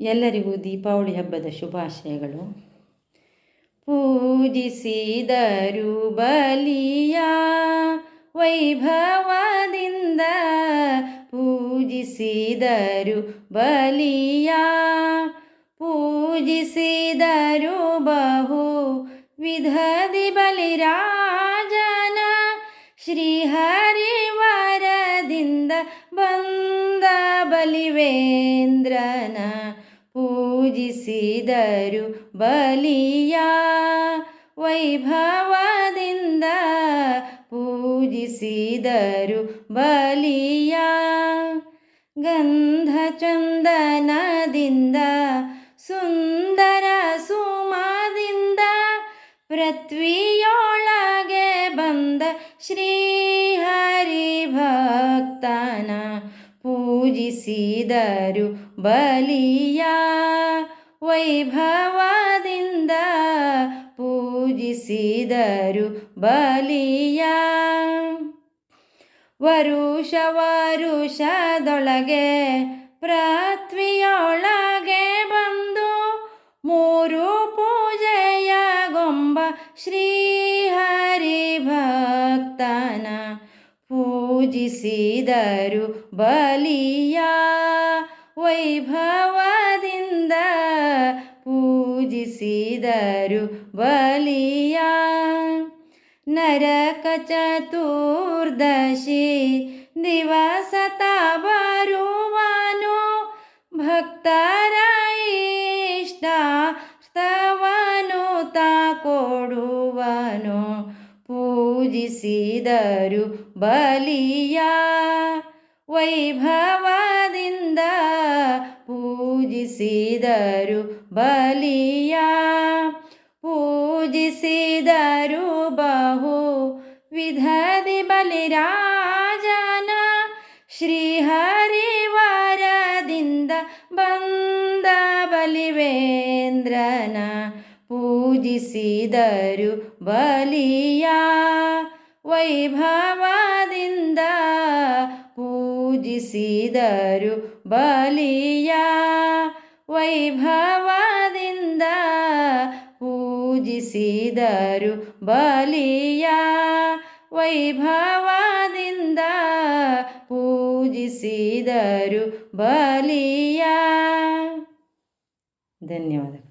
ಎಲ್ಲರಿಗೂ ದೀಪಾವಳಿ ಹಬ್ಬದ ಶುಭಾಶಯಗಳು. ಪೂಜಿಸಿದರು ಬಲಿಯ ವೈಭವದಿಂದ ಪೂಜಿಸಿದರು ಬಲಿಯ ಪೂಜಿಸಿದರು ಬಹು ವಿಧದಿ ಬಲಿರಾಜನ ಶ್ರೀಹರಿವರದಿಂದ ಬಂದ ಬಲಿವೇಂದ್ರನ ಪೂಜಿಸಿದರು ಬಲಿಯ ವೈಭವದಿಂದ ಪೂಜಿಸಿದರು ಬಲಿಯ ಗಂಧ ಚಂದನದಿಂದ ಸುಂದರ ಸುಮದಿಂದ ಪೃಥ್ವಿಯೊಳಗೆ ಬಂದ ಶ್ರೀಹರಿ ಭಕ್ತನ ಪೂಜಿಸಿದರು ಬಲಿಯ ವೈಭವದಿಂದ ಪೂಜಿಸಿದರು ಬಲಿಯ. ವರುಷ ವರುಷದೊಳಗೆ ಪೃಥ್ವಿಯೊಳಗೆ ಬಂದು ಮೂರು ಪೂಜೆಯ ಗೊಂಬ ಶ್ರೀಹರಿಭಕ್ತನ ಪೂಜಿಸಿದರು ಬಲಿಯ. ವೈಭವದಿಂದ ಪೂಜಿಸಿದರು ಬಲಿಯ ನರಕ ಚತುರ್ದಶಿ ದಿವಸತ ಬರುವನು ಭಕ್ತರ ಇಷ್ಟ ಸ್ತವನು ತಾ ಕೊಡುವನು ಪೂಜಿಸಿದರು ಬಲಿಯ ವೈಭವದಿಂದ ಪೂಜಿಸಿದರು ಬಲಿಯ ಪೂಜಿಸಿದರು ಬಹು ವಿಧದಿ ಬಲಿರಾಜನ ಶ್ರೀಹರಿವರದಿಂದ ಬಂದ ಬಲಿವೇಂದ್ರನ ಪೂಜಿಸಿದರು ಬಲಿಯ ವೈಭವದಿಂದ ಪೂಜಿಸಿದರು. ಬಲಿಯ ವೈಭವದಿಂದ ಪೂಜಿಸಿದರು. ಬಲಿಯ ವೈಭವದಿಂದ ಪೂಜಿಸಿದರು. ಬಲಿಯ ಧನ್ಯವಾದ